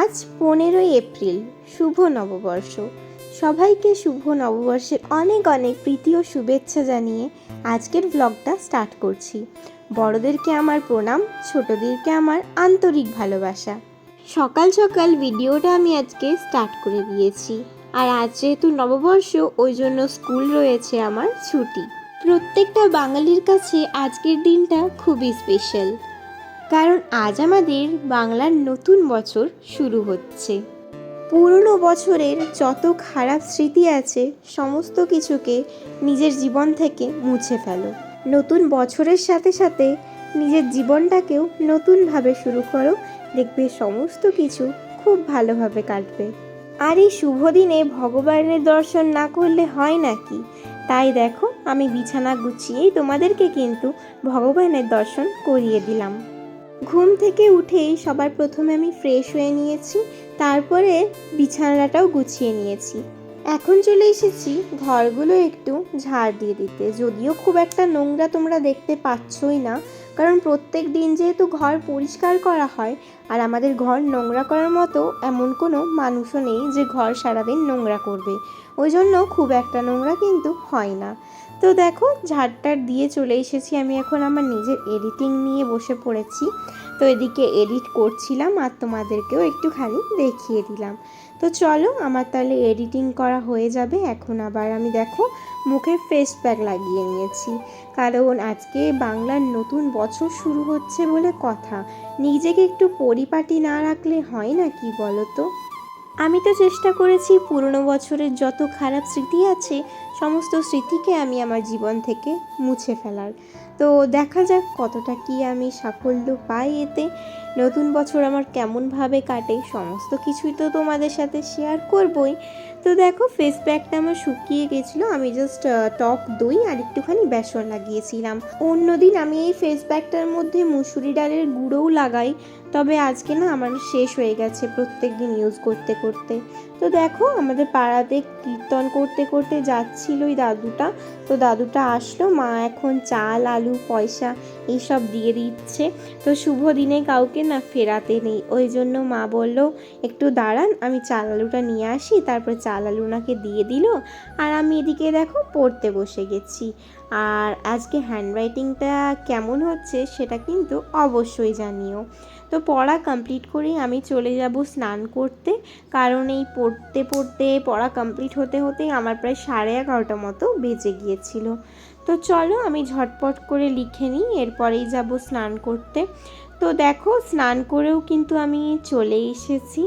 আজ পনেরোই এপ্রিল, শুভ নববর্ষ। সবাইকে শুভ নববর্ষের অনেক অনেক প্রীতি ও শুভেচ্ছা জানিয়ে আজকের ব্লগটা স্টার্ট করছি। বড়দেরকে আমার প্রণাম, ছোটদেরকে আমার আন্তরিক ভালোবাসা। সকাল সকাল ভিডিওটা আমি আজকে স্টার্ট করে দিয়েছি। আর আজ যেহেতু নববর্ষ, ওই জন্য স্কুল রয়েছে আমার ছুটি। প্রত্যেকটা বাঙালির কাছে আজকের দিনটা খুবই স্পেশাল কারণ আজ আমাদের বাংলার নতুন বছর শুরু হচ্ছে। পুরনো বছরের যত খারাপ স্মৃতি আছে, সমস্ত কিছুকে নিজের জীবন থেকে মুছে ফেলো। নতুন বছরের সাথে সাথে নিজের জীবনটাকেও নতুনভাবে শুরু করো। দেখবে সমস্ত কিছু খুব ভালোভাবে কাটবে। আর এই শুভ দিনে ভগবানের দর্শন না করলে হয় নাকি? তাই দেখো, আমি বিছানা গুছিয়েই তোমাদেরকে কিন্তু ভগবানের দর্শন করিয়ে দিলাম। ঘুম থেকে উঠেই সবার প্রথমে আমি ফ্রেশ হয়ে নিয়েছি, তারপরে বিছানাটাও গুছিয়ে নিয়েছি। এখন চলে এসেছি ঘরগুলো একটু ঝাড় দিয়ে দিতে। যদিও খুব একটা নোংরা তোমরা দেখতে পাচ্ছই না, কারণ প্রত্যেক দিন যেহেতু ঘর পরিষ্কার করা হয়, আর আমাদের ঘর নোংরা করার মতো এমন কোনো মানুষও নেই যে ঘর সারাদিন নোংরা করবে। ওই জন্য খুব একটা নোংরা কিন্তু হয় না। তো দেখো, ঝাড়টার দিয়ে চলে এসেছি। আমি এখন আমার নিজের এডিটিং নিয়ে বসে পড়েছি। তো এদিকে এডিট করছিলাম আর তোমাদেরকেও একটুখানি দেখিয়ে দিলাম। তো চলো, আমার তাহলে এডিটিং করা হয়ে যাবে। এখন আবার আমি দেখো মুখে ফেস প্যাক লাগিয়ে নিয়েছি। কারণ আজকে বাংলার নতুন বছর শুরু হচ্ছে বলে কথা। নিজেকে একটু পরিপাটি না রাখলে হয় না কি বলো তো আমি তো চেষ্টা করেছি পুরনো বছরের যত খারাপ স্মৃতি আছে, সমস্ত স্মৃতিকে আমি আমার জীবন থেকে মুছে ফেলার। তো দেখা যাক কতটা কি আমি সাফল্য পাই এতে। নতুন বছর আমার কেমনভাবে কাটে, সমস্ত কিছুই তো তোমাদের সাথে শেয়ার করবই। তো দেখো ফেস প্যাকটা আমার শুকিয়ে গেছিল, আমি জাস্ট টক দই আর একটুখানি বেসন লাগিয়েছিলাম। অন্যদিন আমি এই ফেস প্যাকটার মধ্যে মুসুরি ডালের গুঁড়োও লাগাই, তবে আজকে না আমার শেষ হয়ে গেছে প্রত্যেক দিন ইউজ করতে করতে। তো দেখো, আমাদের পাড়াতে কীর্তন করতে করতে যাচ্ছিল ওই দাদুটা, তো দাদুটা আসলো, মা এখন চাল, আলু, পয়সা, এইসব দিয়ে দিচ্ছে। তো শুভ দিনে কাউকে না ফেরাতে নেই। ওই জন্য মা বলল, একটু দাঁড়ান, আমি চাল আলুটা নিয়ে আসি। তারপর চাল আলু ওনাকে দিয়ে দিল। আর আমি এদিকে দেখো পড়তে বসে গেছি। আর আজকে হ্যান্ডরাইটিংটা কেমন হচ্ছে সেটা কিন্তু অবশ্যই জানিও। তো পড়া কমপ্লিট করেই আমি চলে যাব স্নান করতে। কারণ এই পড়তে পড়তে, পড়া কমপ্লিট হতে হতেই আমার প্রায় সাড়ে এগারোটা মতো বেজে গিয়েছিল। তো চলো আমি ঝটপট করে লিখে নিই, এরপরেই যাব স্নান করতে। তো দেখো, স্নান করেও কিন্তু আমি চলে এসেছি।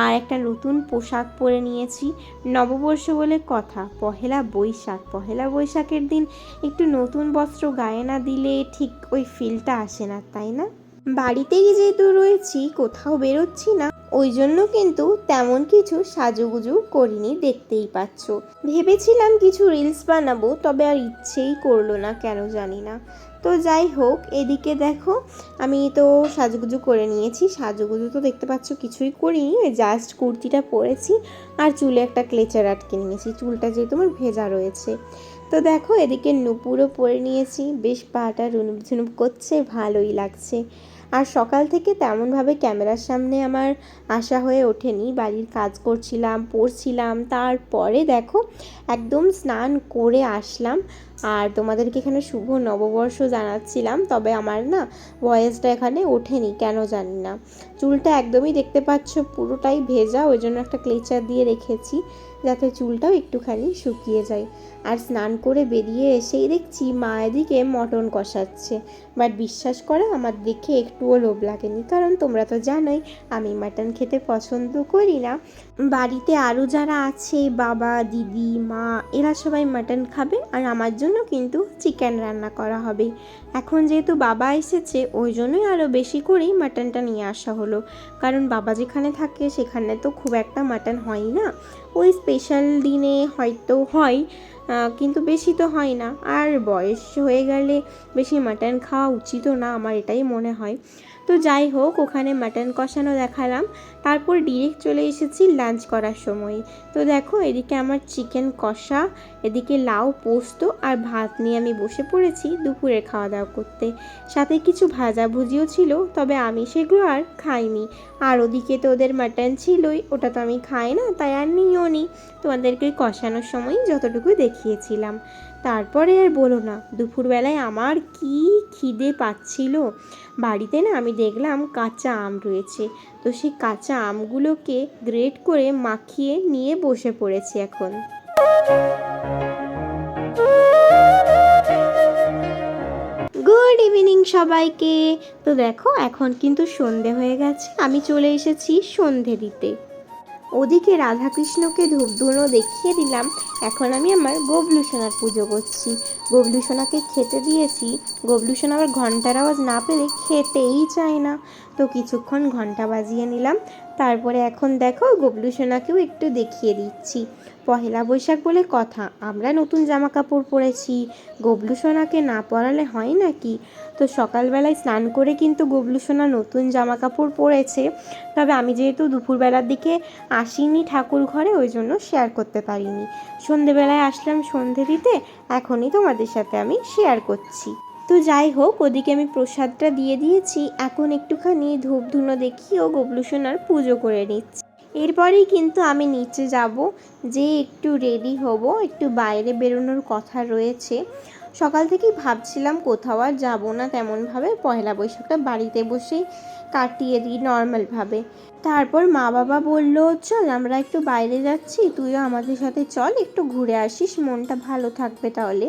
আর একটা নতুন পোশাক পরে নিয়েছি। নববর্ষ বলে কথা, পহেলা বৈশাখ। পহেলা বৈশাখের দিন একটু নতুন বস্ত্র গায়ে না দিলে ঠিক ওই ফিলটা আসে না, তাই না? বাড়িতেই যেহেতু রয়েছি, কোথাও বেরোচ্ছি না, ওই জন্য কিন্তু তেমন কিছু সাজুগুজু করিনি, দেখতেই পাচ্ছ। ভেবেছিলাম কিছু রিলস বানাবো, তবে আর ইচ্ছেই করল না, কেন জানি না। তো যাই হোক, এদিকে দেখো, আমি তো সাজুগুজু করে নিয়েছি। সাজুগুজু তো দেখতে পাচ্ছ, কিছুই করিনি জাস্ট কুর্তিটা পরেছি আর চুলে একটা ক্লেচার আটকে নিয়েছি। চুলটা যেহেতু আমার ভেজা রয়েছে। তো দেখো, এদিকে নুপুরও পরে নিয়েছি। বেশ পাটা রুনুপ ঝুনুপ করছে, ভালোই লাগছে। আর সকাল থেকে তেমনভাবে ক্যামেরার সামনে আমার আসা হয়ে ওঠেনি। বাড়ির কাজ করছিলাম, পড়ছিলাম, তারপরে দেখো একদম স্নান করে আসলাম। আর তোমাদেরকে এখানে শুভ নববর্ষ জানাচ্ছিলাম, তবে আমার না ভয়েসটা এখানে ওঠেনি, কেন জানি না। চুলটা একদমই দেখতে পাচ্ছ পুরোটাই ভেজা, ওই জন্য একটা ক্লেচার দিয়ে রেখেছি। যাতে চুলটাও একটুখানি শুকিয়ে যায়। আর স্নান করে বেরিয়ে এসেই দেখছি মা এদিকে মটন কষাচ্ছে। বাট বিশ্বাস করো, আমার দেখে একটুও লোভ লাগেনি। কারণ তোমরা তো জানোই, আমি মাটন খেতে পছন্দ করি না। বাড়িতে আরও যারা আছে, বাবা, দিদি, মা, এরা সবাই মাটন খাবে আর আমার জন্য কিন্তু চিকেন রান্না করা হবে। এখন যেহেতু বাবা এসেছে, ওই জন্যই আরও বেশি করেই মাটনটা নিয়ে আসা হলো। কারণ বাবা যেখানে থাকে, সেখানে তো খুব একটা মাটন হয় না। ওই স্পেশাল দিনে হয়তো হয় কিন্তু বেশি তো হয় না। আর বয়স হয়ে গেলে বেশি মাটন খাওয়া উচিতও না আমার এটাই মনে হয়। তো যাই হোক, ওখানে মাটন কষানো দেখালাম। তারপর ডিরেক্ট চলে এসেছি লাঞ্চ করার সময়। তো দেখো, এদিকে আমার চিকেন কষা এদিকে লাউ, পোস্ত আর ভাত নিয়ে আমি বসে পড়েছি দুপুরে খাওয়া দাওয়া করতে। সাথে কিছু ভাজা ভুজিও ছিল, তবে আমি সেগুলো আর খাইনি। আর ওদিকে তো ওদের মাটন ছিলই, ওটা তো আমি খাই না, তাই আর নিও নি। তোমাদেরকে কষানোর সময় যতটুকু দেখিয়েছিলাম। তারপরে আর বলো না, দুপুরবেলায় আমার কি খিদে পাচ্ছিল? বাড়িতে না আমি দেখলাম কাঁচা আম রয়েছে। তো সেই কাঁচা আমগুলোকে গ্রেট করে মাখিয়ে নিয়ে বসে পড়েছি এখন। গুড ইভিনিং সবাইকে। তো দেখো, এখন কিন্তু সন্ধে হয়ে গেছে। আমি চলে এসেছি সন্ধে দিতে। ওদিকে রাধাকৃষ্ণকে ধূপধুনো দেখিয়ে দিলাম, এখন আমি আমার গবলু সোনার পুজো করছি। গবলু সোনাকে খেতে দিয়েছি, গবলু সোনা আবার ঘণ্টার আওয়াজ না পেলে খেতেই চায় না। তো কিছুক্ষণ ঘণ্টা বাজিয়ে নিলাম, তারপরে এখন দেখো গবলু সোনাকেও একটু দেখিয়ে দিচ্ছি। পহেলা বৈশাখ বলে কথা, আমরা নতুন জামা কাপড় পরেছি। গবলু সোনাকে না পরালে হয় নাকি? তো সকালবেলায় স্নান করে কিন্তু গবলু সোনা নতুন জামা কাপড় পরেছে। তবে আমি যেহেতু দুপুরবেলার দিকে আসিনি ঠাকুর ঘরে, ওই জন্য শেয়ার করতে পারিনি। সন্ধেবেলায় আসলাম সন্ধে দিতে, এখনই তোমাদের সাথে আমি শেয়ার করছি। তো যাই হোক, ওদিকে আমি প্রসাদটা দিয়ে দিয়েছি। এখন একটুখানি ধূপ ধুনো দেখিয়েও গবলু সোনার পুজো করে নিচ্ছি। এরপরেই কিন্তু আমি নিচে যাব যে একটু রেডি হব, একটু বাইরে বেরোনোর কথা রয়েছে। সকাল থেকেই ভাবছিলাম কোথাও আর যাব না তেমনভাবে। পয়লা বৈশাখটা বাড়িতে বসেই কাটিয়ে দিই নর্মালভাবে। তারপর মা বাবা বলল, চল, আমরা একটু বাইরে যাচ্ছি, তুইও আমাদের সাথে চল, একটু ঘুরে আসিস, মনটা ভালো থাকবে তাহলে।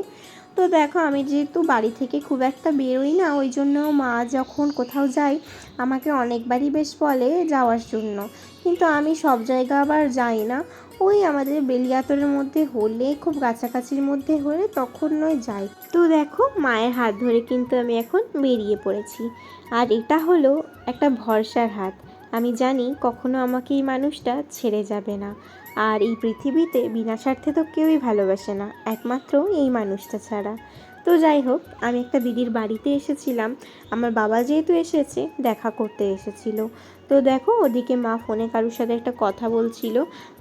তো দেখো, আমি যেহেতু বাড়ি থেকে খুব একটা বেরোই না, ওই জন্য মা যখন কোথাও যাই আমাকে অনেকবারই বেশ বলে যাওয়ার জন্য। কিন্তু আমি সব জায়গা আবার যাই না। ওই আমাদের বেলিয়াতরের মধ্যে হলে, খুব কাছাকাছির মধ্যে হলে তখন নয় যাই। তো দেখো, মায়ের হাত ধরে কিন্তু আমি এখন বেরিয়ে পড়েছি। আর এটা হলো একটা ভরসার হাত। আমি জানি কখনো আমাকে এই মানুষটা ছেড়ে যাবে না। আর এই পৃথিবীতে বিনা স্বার্থে তো কেউই ভালোবাসে না, একমাত্র এই মানুষটা ছাড়া। তো যাই হোক, আমি একটা দিদির বাড়িতে এসেছিলাম। আমার বাবা যেহেতু এসেছে, দেখা করতে এসেছিল। তো দেখো, ওদিকে মা ফোনে কারুর সাথে একটা কথা বলছিল,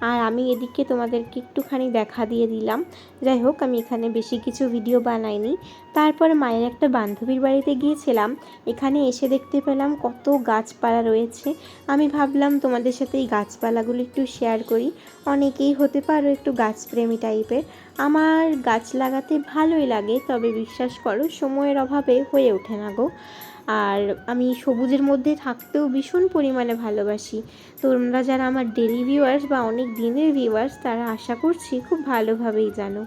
আর আমি এদিকে তোমাদেরকে একটুখানি দেখা দিয়ে দিলাম। যাই হোক, আমি এখানে বেশি কিছু ভিডিও বানাইনি। তারপরে মায়ের একটা বান্ধবীর বাড়িতে গিয়েছিলাম। এখানে এসে দেখতে পেলাম কত গাছপালা রয়েছে। আমি ভাবলাম তোমাদের সাথে এই গাছপালাগুলো একটু শেয়ার করি। অনেকেই হতে পারো একটু গাছপ্রেমী টাইপের আমার গাছ লাগাতে ভালোই লাগে, তবে বিশ্বাস করো, সময়ের অভাবে হয়ে ওঠে না গো। আর আমি সবুজের মধ্যে থাকতেও ভীষণ পরিমাণে ভালোবাসি। তোমরা যারা আমার ডেলি ভিউয়ার্স বা অনেক দিনের ভিউয়ার্স তারা আশা করছি খুব ভালোভাবেই জানো।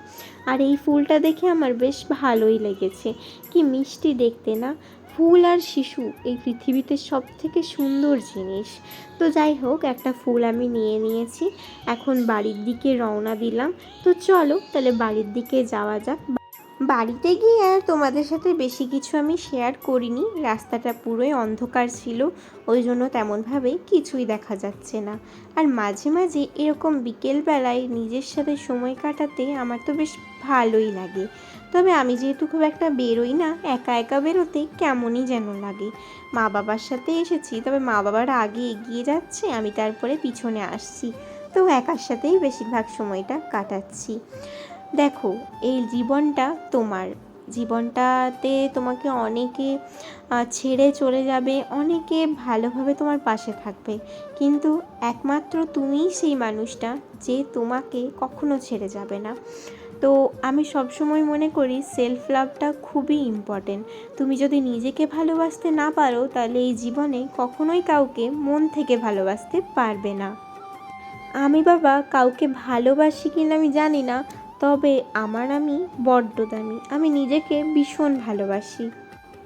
আর এই ফুলটা দেখে আমার বেশ ভালোই লেগেছে। কি মিষ্টি দেখতে না? ফুল আর শিশু এই পৃথিবীতে সব থেকে সুন্দর জিনিস। তো যাই হোক, একটা ফুল আমি নিয়ে নিয়েছি। এখন বাড়ির দিকে রওনা দিলাম। তো চলো তাহলে বাড়ির দিকে যাওয়া যাক। বাড়িতে গিয়ে আর তোমাদের সাথে বেশি কিছু আমি শেয়ার করিনি। রাস্তাটা পুরোই অন্ধকার ছিল, ওই জন্য তেমনভাবে কিছুই দেখা যাচ্ছে না। আর মাঝে মাঝে এরকম বিকেলবেলায় নিজের সাথে সময় কাটাতে আমার তো বেশ ভালোই লাগে। তবে আমি যেহেতু খুব একটা বেরোই না, একা একা বেরোতে কেমনই যেন লাগে। মা বাবার সাথে এসেছি, তবে মা বাবার আগে এগিয়ে যাচ্ছে, আমি তারপরে পিছনে আসছি। তো একার সাথেই বেশিরভাগ সময়টা কাটাচ্ছি। দেখো, এই জীবনটা তোমার। জীবনটাতে তোমাকে অনেকে ছেড়ে চলে যাবে, অনেকে ভালোভাবে তোমার পাশে থাকবে। কিন্তু একমাত্র তুমিই সেই মানুষটা যে তোমাকে কখনো ছেড়ে যাবে না। তো আমি সবসময় মনে করি সেলফ লাভটা খুবই ইম্পর্টেন্ট তুমি যদি নিজেকে ভালোবাসতে না পারো, তাহলে এই জীবনে কখনোই কাউকে মন থেকে ভালোবাসতে পারবে না। আমি বাবা, কাউকে ভালোবাসি কিনা আমি জানি না তবে আমার আমি বড্ড দামি। আমি নিজেকে ভীষণ ভালোবাসি।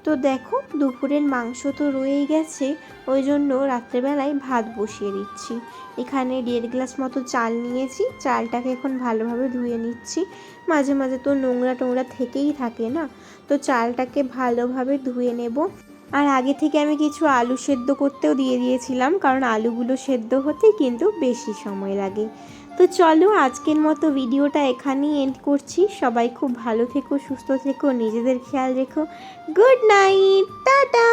তো দেখো, দুপুরের মাংস তো রয়েই গেছে, ওই জন্য রাত্রেবেলায় ভাত বসিয়ে দিচ্ছি। এখানে দেড় গ্লাস মতো চাল নিয়েছি, চালটাকে এখন ভালোভাবে ধুয়ে নিচ্ছি। মাঝে মাঝে তো নোংরা টোংরা থেকেই থাকে না? তো চালটাকে ভালোভাবে ধুয়ে নেব। আর আগে থেকে আমি কিছু আলু সেদ্ধ করতেও দিয়ে দিয়েছিলাম, কারণ আলুগুলো সেদ্ধ হতে কিন্তু বেশি সময় লাগে। তো চলো আজকের মতো ভিডিওটা এখানেই এন্ড করছি। সবাই খুব ভালো থেকো, সুস্থ থেকো, নিজেদের খেয়াল রেখো। Good night ta-ta!